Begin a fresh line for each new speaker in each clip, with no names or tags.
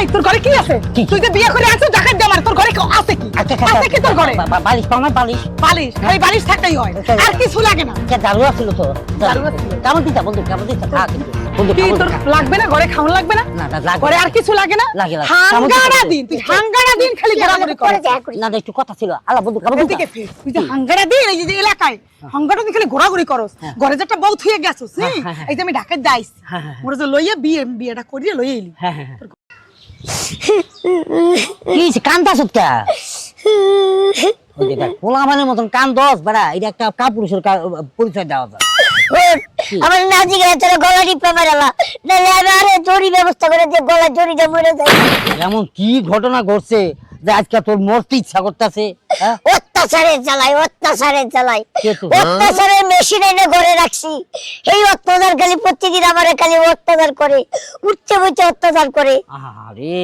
এই তোর ঘরে কি আছে? তুই যে বিয়ে করে আছিস আমার তোর ঘরে কি- আছে কি?
আচ্ছা,
আছে কি তোর ঘরে?
বালিশ পাও না বালিশ।
বালিশ খালি বালিশ থাকতেই হয়।
আচ্ছা।
আর কিছু লাগে না।
কে তো। কেমন দিতা বন্ধু কেমন দিতা?
লাগবে না? ঘরে খাওয়ান লাগবে না?
না, না, লাগবে
ঘরে আর কিছু লাগে না?
লাগে, লাগে।
হাঙ্গাড়া
কেমন
দিন তুই হাঙ্গাড়া দিন খালি ঘোরাঘুরি করে
না না, একটু কথা ছিল। আলা বন্ধু কেমন দিতা?
তুই যে হাঙ্গাড়া দিন এই যে এলাকায় দিন খালি ঘোরাঘুরি করস। ঘরে যে একটা বউ থুয়ে গেছিস
হ্যাঁ,
হ্যাঁ?
হ্যাঁ, হ্যাঁ।
এই যে আমি ঢাকায় যাইছি
হ্যাঁ, হ্যাঁ,
যে লইয়া বিয়ে বিয়েটা করিয়ে লইয়া এলি।
হ্যাঁ হ্যাঁ হ্যাঁ। কি হইছে? কান্দাছ কা ওই যে দেখ, পোলাপানের মতন কান দশ বেড়া এটা একটা কাপুরুষের পরিচয় দেওয়া যায়।
আমার নাজি গেলে তোর গলা টিপে মারালা নাহলে আমি আরে জরি ব্যবস্থা করে দিয়ে গলা দড়িটা মরে যায়
এমন কি ঘটনা ঘটছে যে আজকে তোর মরতে ইচ্ছা করতেছে হ্যাঁ?
অত্যাচারের চালাই অত্যাচারের চালাই
তো?
অত্যাচারের মেশিন এনে ঘরে রাখছি। এই অত্যাচার খালি প্রতিদিন আমার খালি অত্যাচার করে উঠতে বইতে অত্যাচার করে।
আরে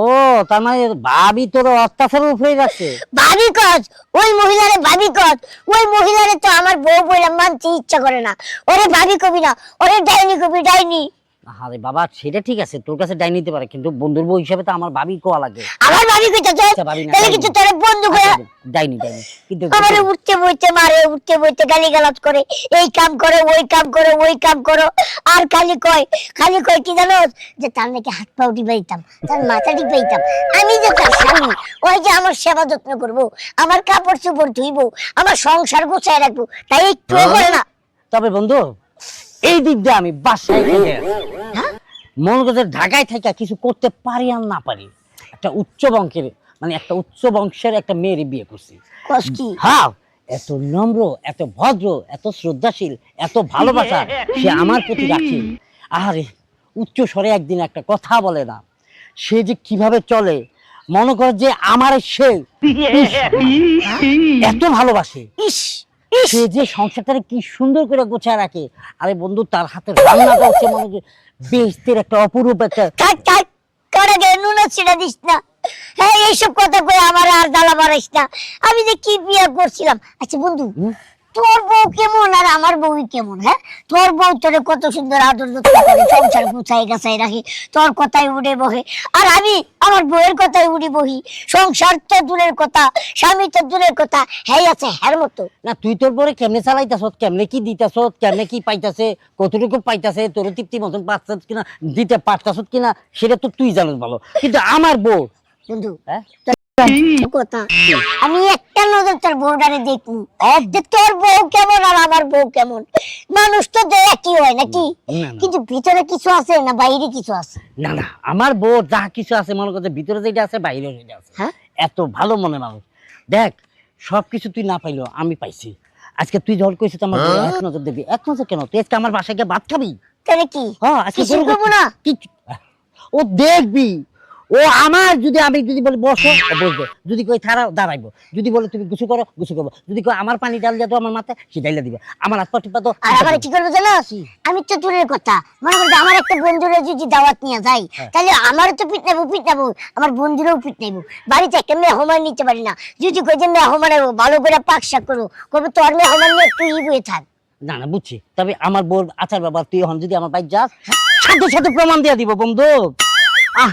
ও তার মানে ভাবি তোর অত্যাচারের উপরেই রাখছে?
ভাবি কজ ওই মহিলারে ভাবি কজ ওই মহিলারে তো আমার বউ বইলাম মানতে ইচ্ছা করে না। ওরে ভাবি কবি না ওরে ডাইনি কবি ডাইনি।
আরে বাবা সেটা ঠিক আছে তোর কাছে ডাই নিতে পারে কিন্তু বন্ধুর বউ হিসাবে তো আমার ভাবি কোয়া লাগে?
আমার ভাবি কইতে তো
আচ্ছা, ভাবি না,
তাহলে কিছু তোর বন্ধু করে
ডাইনি ডাইনি। কিন্তু
আমারে উঠতে বইতে মারে উঠতে বইতে গালি গালাজ করে এই কাম করো ওই কাম করো ওই কাম করো। আর খালি কয় খালি কয় কি জানো? যে তার নাকি হাত পা উঠি পাইতাম তার মাথা ঠিক পাইতাম আমি যে তার স্বামী ওই যে আমার সেবা যত্ন করব আমার কাপড় চোপড় ধুইবো আমার সংসার গোছায় রাখব তাই একটু করে না।
তবে বন্ধু এই দিক দিয়ে আমি বাসায় থেকে মনে করছে ঢাকায় থেকে কিছু করতে পারি আর না পারি একটা উচ্চ বংশের মানে একটা উচ্চ বংশের একটা মেয়ের বিয়ে করছি। হ্যাঁ এত নম্র এত ভদ্র এত শ্রদ্ধাশীল এত ভালোবাসা সে আমার প্রতি রাখে। আরে উচ্চ স্বরে একদিন একটা কথা বলে না সে যে কীভাবে চলে মনে কর যে আমার সে এত ভালোবাসে।
ইস।
সে যে সংসারটাকে কি সুন্দর করে গোছা রাখে। আরে বন্ধু তার হাতে রান্নাটা হচ্ছে মনে যে একটা অপরূপ একটা
করে গে নুন ছিড়া দিস না। হ্যাঁ এইসব কথা কই আমার আর দালা বাড়াইস না। আমি যে কি বিয়ে করছিলাম। আচ্ছা বন্ধু? তোর বউ কেমন? আর আমার বউই কেমন হ্যাঁ? তোর বউ তোরে কত সুন্দর আদর যত্ন করে সংসার গুছাই গাছাই রাখি তোর কথাই উড়ে বহে। আর আমি আমার বউয়ের কথাই উড়ে বহি সংসার তো দূরের কথা স্বামী তো দূরের কথা হ্যাঁ আছে হ্যার মতো।
না তুই তোর পরে কেমনে চালাইতাছ কেমনে কি দিতাছ কেমনে কি পাইতাছে? কতটুকু পাইতাছে? তোর তৃপ্তি মতন পাচ্ছস কিনা? দিতে পারতাছ কিনা? সেটা তো তুই জানিস ভালো। কিন্তু আমার বউ
বন্ধু
হ্যাঁ?
কথা। আমি একটা নজর তোর বউডারে দেখব। যে তোর বউ কেমন আর আমার বউ কেমন। মানুষ তো যে হয় নাকি। কিন্তু ভিতরে কিছু আছে না বাইরে কিছু আছে?
না না আমার বউ যা কিছু আছে মনে করছে ভিতরে যেটা আছে বাইরে যেটা আছে।
হ্যাঁ?
এত ভালো মনে মানুষ। দেখ সবকিছু তুই না পাইলো আমি পাইছি। আজকে তুই যখন কইছিস আমার বউ এক নজর দিবি এক নজর কেন? তুই আজকে আমার বাসায় গিয়ে ভাত খাবি?
তাহলে কি?
হ্যাঁ আজকে
না?
ও দেখবি। ও আমার যদি আমি যদি বলি বসো বসবে। যদি কই থারাও দাঁড়াইবো। যদি বলে তুমি গুছু করো গুছু করব। যদি কই আমার পানি ডাল দাও আমার মাথায় সে ডাইলা দিবে। আমার হাত পা টিপা তো
আর আবার কি করব জানো? আমি তো দূরের কথা। মনে করো আমার একটা বন্ধুরা যদি দাওয়াত নিয়ে যাই
হ্যাঁ।
তাহলে আমারও তো পিট নেব পিট নেব। আমার বন্ধুরাও পিট নেব। বাড়িতে একটা মেহমান নিতে পারি না। যদি কই যে মেহমান ভালো করে পাক শাক করব করব তোর মেহমান নিয়ে তুই বয়ে থাক
না না বুঝছি। তবে আমার বোর আচার বাবা তুই এখন যদি আমার বাইক যাস সাথে সাথে প্রমাণ দিয়ে দিব বন্ধু। আহ